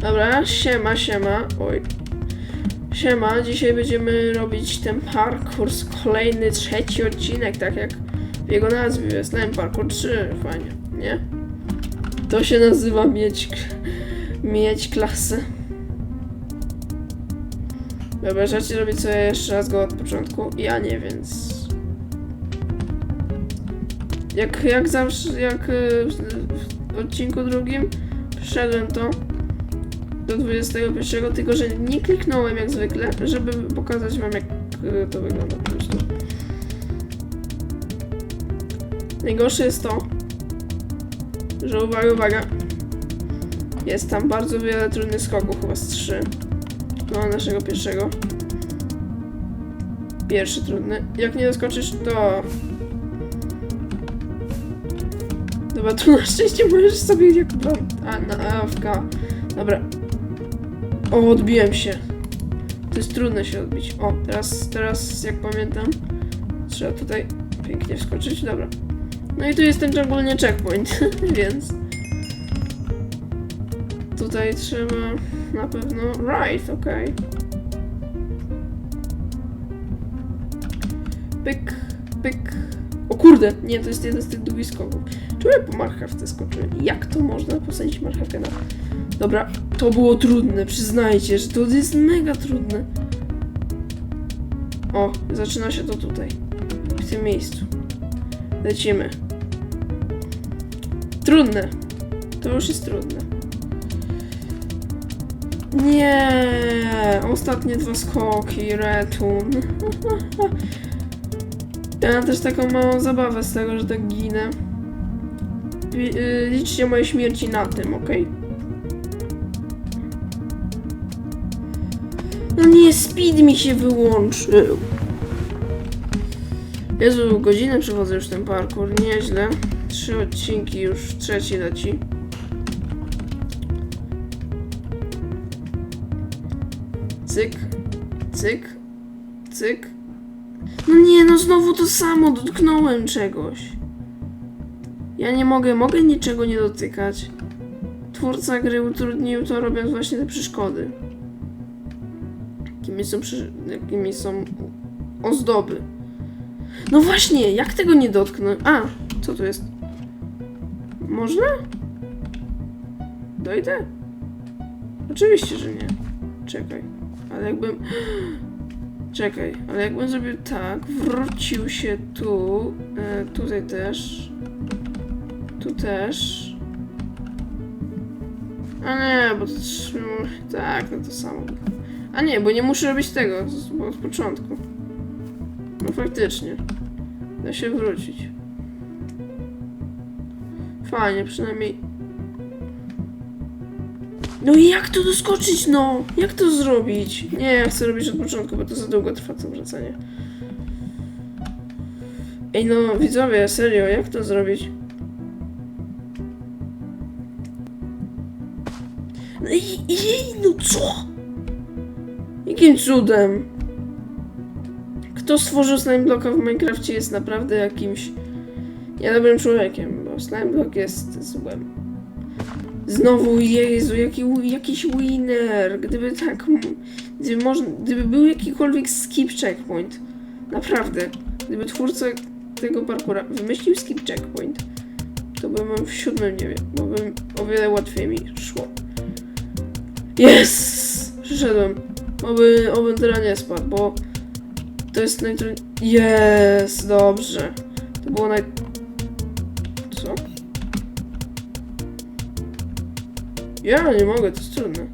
Dobra, siema, siema. Oj. Siema, dzisiaj będziemy robić ten parkour, kolejny, trzeci odcinek, tak jak w jego nazwie jest. Ten parkour 3, fajnie, nie? To się nazywa mieć, mieć klasę. Dobra, rzeczy robić sobie jeszcze raz go od początku. Ja nie, więc... Jak, jak zawsze, jak y, w, w odcinku drugim przeszedłem to do 21, tylko że nie kliknąłem jak zwykle, żeby pokazać wam jak y, to wygląda po prostu. Najgorsze jest to, że uwaga, uwaga, jest tam bardzo wiele trudnych skoków, chyba z trzy. No, naszego pierwszego. Pierwszy trudny. Jak nie doskoczysz, to... Dobra, tu na szczęście możesz sobie jak a, na AFK. Dobra. O, odbiłem się. To jest trudne się odbić. O, teraz, teraz jak pamiętam, trzeba tutaj pięknie wskoczyć. Dobra. No i tu jest ten ogólnie checkpoint, więc... Tutaj trzeba na pewno... Right, okej. Pyk, pyk. O kurde, nie, to jest jeden z tych długich skoków. Czemu ja po marchewce skoczyłem? Jak to można posadzić marchewkę na... Dobra, to było trudne, przyznajcie, że to jest mega trudne. O, zaczyna się to tutaj. W tym miejscu. Lecimy. Trudne. To już jest trudne. Nie, ostatnie dwa skoki, retun. Ja mam też taką małą zabawę z tego, że tak ginę. Y, Liczcie moje śmierci na tym, okej? Nie, speed mi się wyłączył. Jezu, godzinę przechodzę już ten parkour, nieźle. Trzy odcinki już, trzeci leci. Cyk, cyk, cyk. No nie, no znowu to samo, dotknąłem czegoś. Ja nie mogę, mogę niczego nie dotykać. Twórca gry utrudnił to robiąc właśnie te przeszkody. Jakimi są, jakimi są ozdoby. No właśnie, jak tego nie dotknąć? A, co tu jest? Można? Dojdę? Oczywiście, że nie. Czekaj, ale jakbym... Czekaj, ale jakbym zrobił tak, wrócił się tu, e, tutaj też, tu też. A nie, bo to tak, no to samo. A nie, bo nie muszę robić tego, z- od początku. No faktycznie. Da się wrócić. Fajnie, przynajmniej. No i jak to doskoczyć, no? Jak to zrobić? Nie, ja chcę robić od początku, bo to za długo trwa to wracanie. Ej, no widzowie, serio, jak to zrobić? No i, i no co? Jakim cudem? Kto stworzył slime blocka w Minecrafcie jest naprawdę jakimś niedobrym człowiekiem, bo slime block jest złem. Znowu, Jezu, jaki, jakiś winner. Gdyby tak, gdyby, można, gdyby był jakikolwiek skip checkpoint, naprawdę, gdyby twórca tego parkura wymyślił skip checkpoint, to bym w siódmym niebie, bo bym o wiele łatwiej mi szło. Yes! Przyszedłem. Oby, oby teraz nie spadł, bo to jest najtrudniejsze. Yes! Dobrze. To było naj... Co? Ja nie mogę, to jest trudne.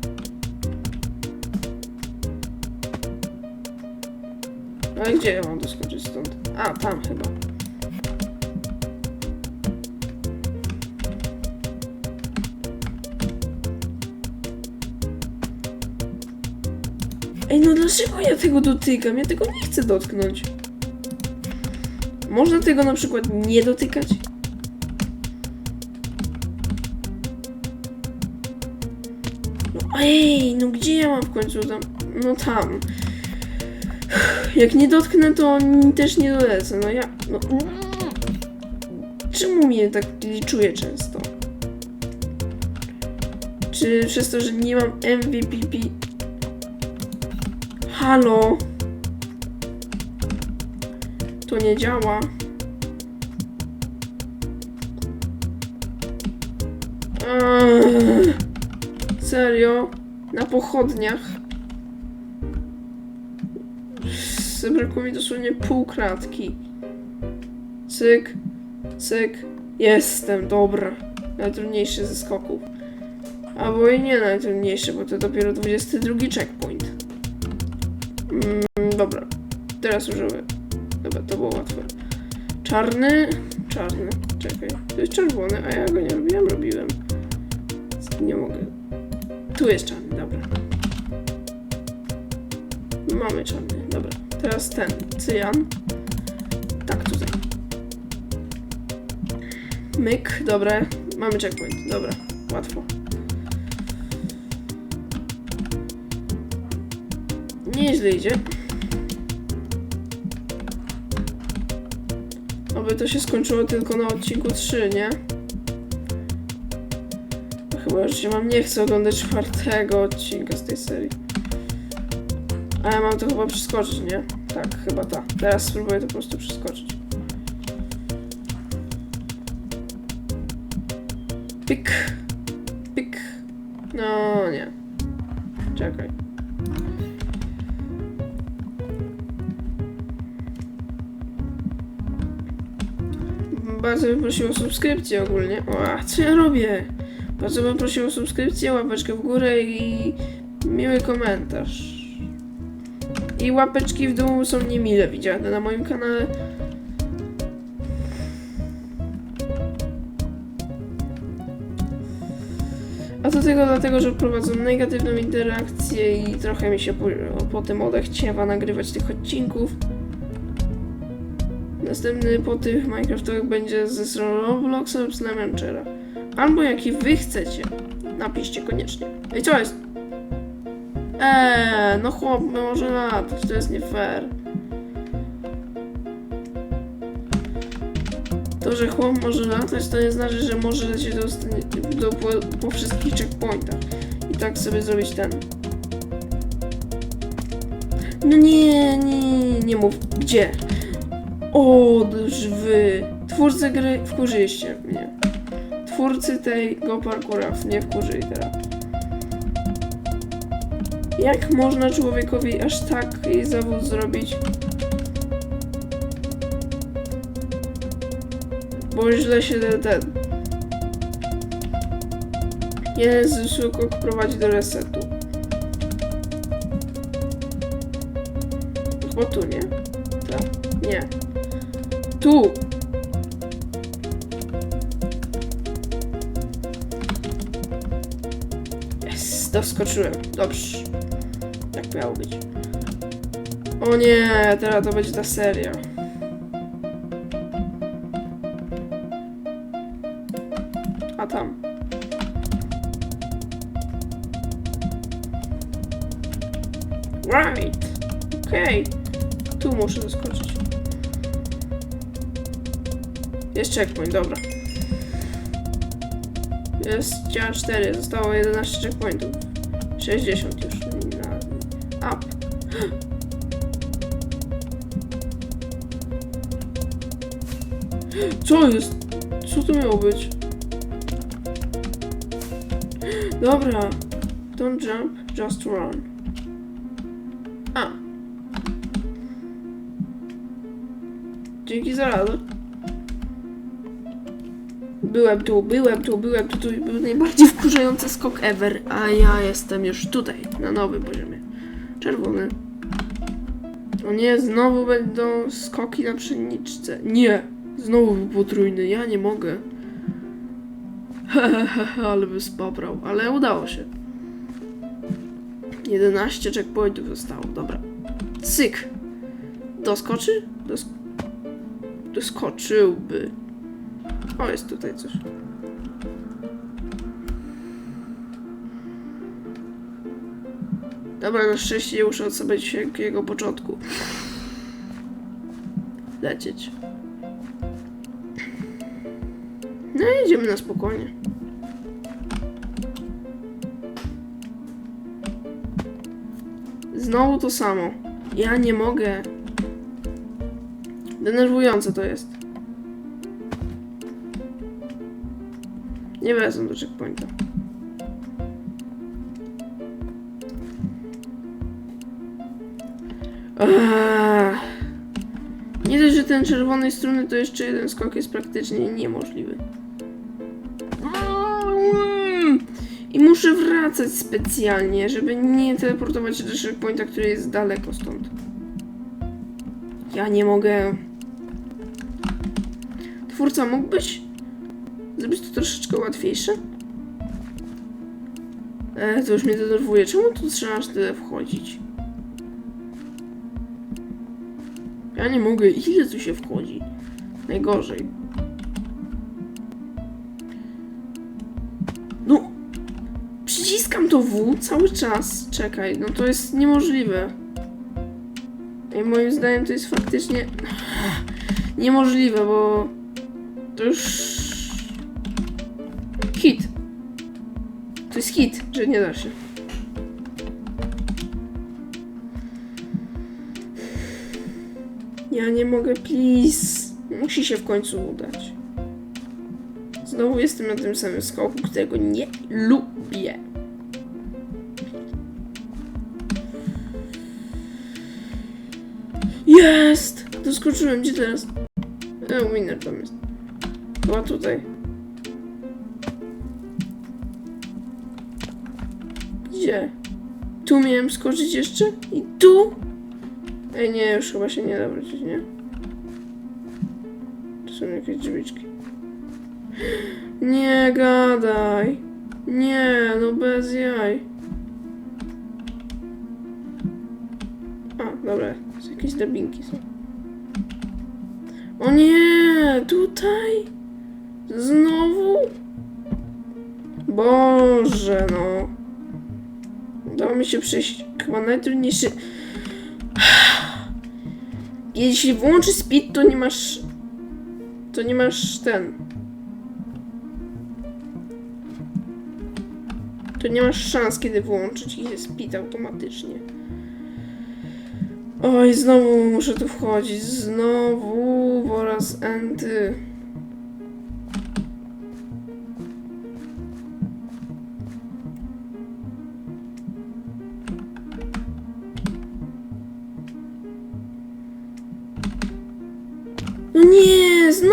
Ale gdzie ja mam doskoczyć stąd? A, tam chyba. Ej, no dlaczego ja tego dotykam? Ja tego nie chcę dotknąć. Można tego na przykład nie dotykać? No ej, no gdzie ja mam w końcu tam? No tam. Jak nie dotknę, to też nie dolecę. No ja. No. Czemu mnie tak liczuje często? Czy przez to, że nie mam MVP... Halo? To nie działa. Eee, serio? Na pochodniach? Zabrakło mi dosłownie pół kratki. Cyk, cyk. Jestem, dobra. Najtrudniejszy ze skoków. Albo i nie najtrudniejszy, bo to dopiero 22 checkpoint. Dobra. Teraz użyłem. Dobra, to było łatwe. Czarny. Czarny. Czekaj. To jest czerwony, a ja go nie robiłem, robiłem. Nie mogę. Tu jest czarny, dobra. Mamy czarny, dobra. Teraz ten. Cyjan. Tak, tutaj. Myk, dobra. Mamy checkpoint, dobra. Łatwo. Nieźle idzie. Oby to się skończyło tylko na odcinku 3, nie? Chyba już się mam nie chcę oglądać czwartego odcinka z tej serii. A ja mam to chyba przeskoczyć, nie? Tak, chyba tak. Teraz spróbuję to po prostu przeskoczyć. Pik. Pik. No nie. Czekaj. Bardzo bym prosił o subskrypcję ogólnie. O, co ja robię? Bardzo bym prosił o subskrypcję, łapeczkę w górę i miły komentarz. I łapeczki w dół są niemile widziane na moim kanale. A to tylko dlatego, że prowadzą negatywną interakcję i trochę mi się po, potem odechciewa nagrywać tych odcinków. Następny po tych Minecraftowych będzie ze Robloxa lub Slenderchera. Albo jaki wy chcecie. Napiszcie koniecznie. Ej, co jest? Eee, no chłop może latać, to jest nie fair. To, że chłop może latać, to nie znaczy, że może lecieć do, do, po, po wszystkich checkpointach. I tak sobie zrobić ten. No nie, nie, nie mów. Gdzie? O, wy. Twórcy gry wkurzyliście mnie. Twórcy tego parkoura nie wkurzyli teraz. Jak można człowiekowi aż taki zawód zrobić? Bo źle się ten... Jeden z skok prowadzi do resetu. Chyba tu, nie? Tak. Nie. Tu! Jest, doskoczyłem. Dobrze. Tak miało być. O nie, teraz to będzie ta seria. A tam. Right. Okej. Tu muszę doskoczyć. Jest checkpoint, dobra. Jest działa 4, zostało 11 checkpointów. 60 już. Na... Up. Co jest? Co to miało być? Dobra. Don't jump, just run. A. Dzięki za radę. Byłem tu, byłem tu, byłem tu, tu był najbardziej wkurzający skok ever, a ja jestem już tutaj, na nowym poziomie. Czerwony. O nie, znowu będą skoki na pszeniczce. Nie, znowu był potrójny, ja nie mogę. Ale by spaprał, ale udało się. 11 checkpointów zostało, dobra. Cyk. Doskoczy? Dos doskoczyłby. O, jest tutaj coś. Dobra, na szczęście nie muszę odstawiać się jego początku. Lecieć. No i idziemy na spokojnie. Znowu to samo. Ja nie mogę. Denerwujące to jest. Nie wezmę do checkpointa. Nie dość, że ten czerwonej struny to jeszcze jeden skok jest praktycznie niemożliwy. I muszę wracać specjalnie, żeby nie teleportować się do checkpointa, który jest daleko stąd. Ja nie mogę. Twórca, mógłbyś zrobić to troszeczkę łatwiejsze? E, to już mnie denerwuje. Czemu tu trzeba aż tyle wchodzić? Ja nie mogę. Ile tu się wchodzi? Najgorzej. No, przyciskam to W cały czas. Czekaj, no to jest niemożliwe. I moim zdaniem to jest faktycznie niemożliwe, bo to już jest hit, że nie da się. Ja nie mogę, please. Musi się w końcu udać. Znowu jestem na tym samym skoku, którego nie lubię. Jest! Doskoczyłem, gdzie teraz? E, winner tam jest. Chyba tutaj. Tu miałem skoczyć jeszcze? I tu? Ej, nie, już chyba się nie da wrócić, nie? Tu są jakieś drzwiczki. Nie gadaj. Nie, no bez jaj. A, dobra, są jakieś drabinki są. O nie, tutaj? Znowu? Boże, no. Udało mi się przejść chyba najtrudniejszy. Jeśli włączy speed, to nie masz. To nie masz ten. To nie masz szans, kiedy włączyć i jest speed automatycznie. Oj, znowu muszę tu wchodzić. Znowu po raz enty.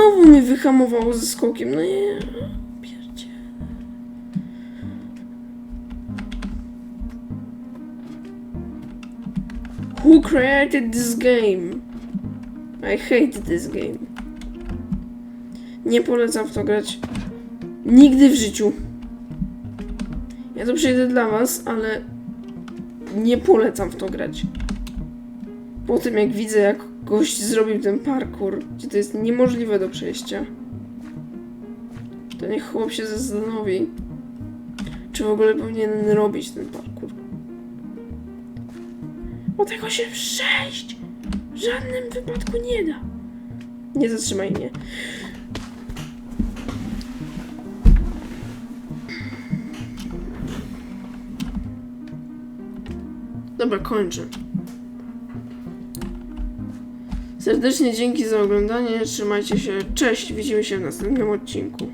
Znowu mi wyhamowało ze skokiem. No nie, pierdzie. Who created this game? I hate this game. Nie polecam w to grać. Nigdy w życiu. Ja to przejdę dla was, ale nie polecam w to grać. Po tym jak widzę, jak gość zrobił ten parkour, gdzie to jest niemożliwe do przejścia, to niech chłop się zastanowi, czy w ogóle powinien robić ten parkour. Bo tego się przejść w żadnym wypadku nie da. Nie zatrzymaj mnie. Dobra, kończę. Serdecznie dzięki za oglądanie. Trzymajcie się. Cześć. Widzimy się w następnym odcinku.